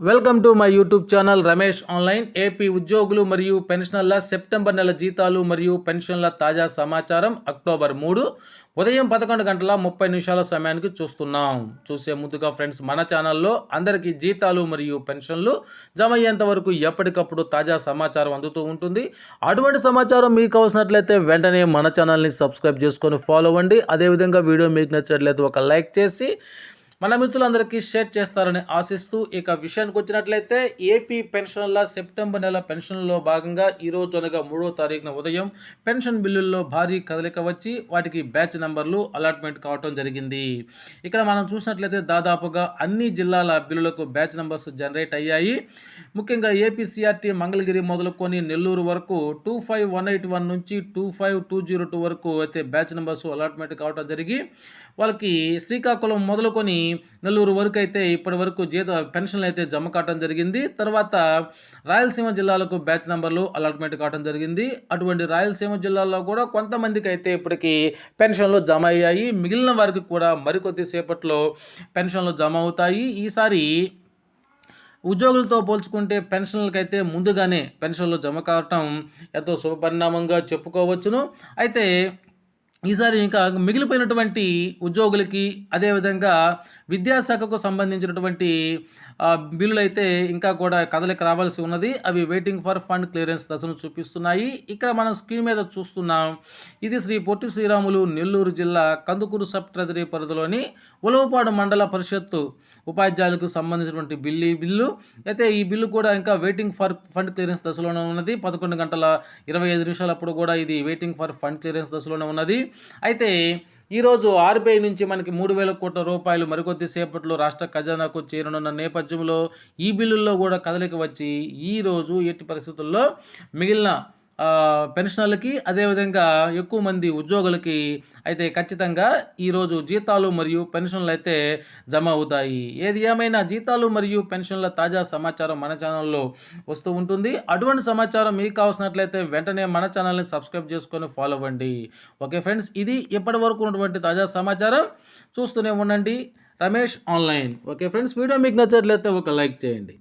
Welcome to my YouTube channel Ramesh online. AP ఉద్యోగులు మరియు పెన్షనర్ల September నెల జీతాలు మరియు పెన్షన్ల తాజా సమాచారం అక్టోబర్ మూడు. ఉదయం పదకొండు గంటల ముప్పై నిమిషాల సమయానికి చూస్తున్నాం. చూసే ముందుగా ఫ్రెండ్స్ మన ఛానల్లో అందరికీ జీతాలు మరియు పెన్షన్లు జమ అయ్యేంత వరకు ఎప్పటికప్పుడు తాజా సమాచారం అందుతూ ఉంటుంది. అటువంటి సమాచారం మీకు అవసరట్లయితే వెంటనే మన ఛానల్ని సబ్స్క్రైబ్ చేసుకొని ఫాలో అవ్వండి. అదేవిధంగా వీడియో మీకు నచ్చినట్లయితే ఒక లైక్ చేసి మన మిత్రులందరికీ షేర్ చేస్తారని ఆశిస్తూ ఇక విషయానికి వచ్చినట్లయితే ఏపీ పెన్షన్ల సెప్టెంబర్ నెల పెన్షన్లో భాగంగా ఈరోజు అనగా మూడో తారీఖున ఉదయం పెన్షన్ బిల్లుల్లో భారీ కదలిక వచ్చి వాటికి బ్యాచ్ నంబర్లు అలాట్మెంట్ కావటం జరిగింది. ఇక్కడ మనం చూసినట్లయితే దాదాపుగా అన్ని జిల్లాల బిల్లులకు బ్యాచ్ నంబర్స్ జనరేట్ అయ్యాయి. ముఖ్యంగా ఏపీసీఆర్టీ మంగళగిరి మొదలుకొని నెల్లూరు వరకు two five one eight one నుంచి two five two zero two వరకు అయితే బ్యాచ్ నెంబర్స్ అలాట్మెంట్ కావటం జరిగి వాళ్ళకి శ్రీకాకుళం మొదలుకొని నెల్లూరు వరకు అయితే ఇప్పటి వరకు జీత పెన్షన్లు అయితే జమ కావడం జరిగింది. తర్వాత రాయలసీమ జిల్లాలకు బ్యాచ్ నెంబర్లు అలాట్మెంట్ కావడం జరిగింది. అటువంటి రాయలసీమ జిల్లాలో కూడా కొంతమందికి అయితే ఇప్పటికీ పెన్షన్లు జమ అయ్యాయి. మిగిలిన వారికి కూడా మరికొద్ది సేపట్లో పెన్షన్లు జమ అవుతాయి. ఈసారి ఉద్యోగులతో పోల్చుకుంటే పెన్షన్లకైతే ముందుగానే పెన్షన్లు జమ కావటం ఎంతో శుభపరిణామంగా చెప్పుకోవచ్చును. అయితే ఈసారి ఇంకా మిగిలిపోయినటువంటి ఉద్యోగులకి అదేవిధంగా విద్యాశాఖకు సంబంధించినటువంటి బిల్లులు అయితే ఇంకా కూడా కదలిక రావాల్సి ఉన్నది. అవి వెయిటింగ్ ఫర్ ఫండ్ క్లియరెన్స్ దశను చూపిస్తున్నాయి. ఇక్కడ మనం స్క్రీన్ మీద చూస్తున్నాం. ఇది శ్రీ పొట్టి శ్రీరాములు నెల్లూరు జిల్లా కందుకూరు సబ్ ట్రెజరీ పరిధిలోని ఉలవపాడు మండల పరిషత్తు ఉపాధ్యాయులకు సంబంధించినటువంటి బిల్లు బిల్లు. అయితే ఈ బిల్లు కూడా ఇంకా వెయిటింగ్ ఫర్ ఫండ్ క్లియరెన్స్ దశలోనే ఉన్నది. పదకొండు గంటల ఇరవై ఐదు నిమిషాలప్పుడు కూడా ఇది వెయిటింగ్ ఫర్ ఫండ్ క్లియరెన్స్ దశలోనే ఉన్నది. అయితే ఈరోజు ఆర్బీఐ నుంచి మనకి మూడు వేల కోట్ల రూపాయలు మరికొద్ది సేపట్లో రాష్ట్ర ఖజానాకు చేరనున్న నేపథ్యంలో ఈ బిల్లుల్లో కూడా కదలిక వచ్చి ఈరోజు ఎట్టి పరిస్థితుల్లో మిగిలిన పెన్షనర్లకి అదేవిధంగా ఎక్కువ మంది ఉద్యోగులకి అయితే ఖచ్చితంగా ఈరోజు జీతాలు మరియు పెన్షన్లు అయితే జమ అవుతాయి. ఏది ఏమైనా జీతాలు మరియు పెన్షన్ల తాజా సమాచారం మన ఛానల్లో వస్తూ ఉంటుంది. అటువంటి సమాచారం మీకు కావాల్సినట్లయితే వెంటనే మన ఛానల్ని సబ్స్క్రైబ్ చేసుకొని ఫాలో అవ్వండి. ఓకే ఫ్రెండ్స్ ఇది ఇప్పటి వరకు ఉన్నటువంటి తాజా సమాచారం. చూస్తూనే ఉండండి. Ramesh online. Okay friends video మీకు నచ్చట్లయితే ఒక లైక్ చేయండి.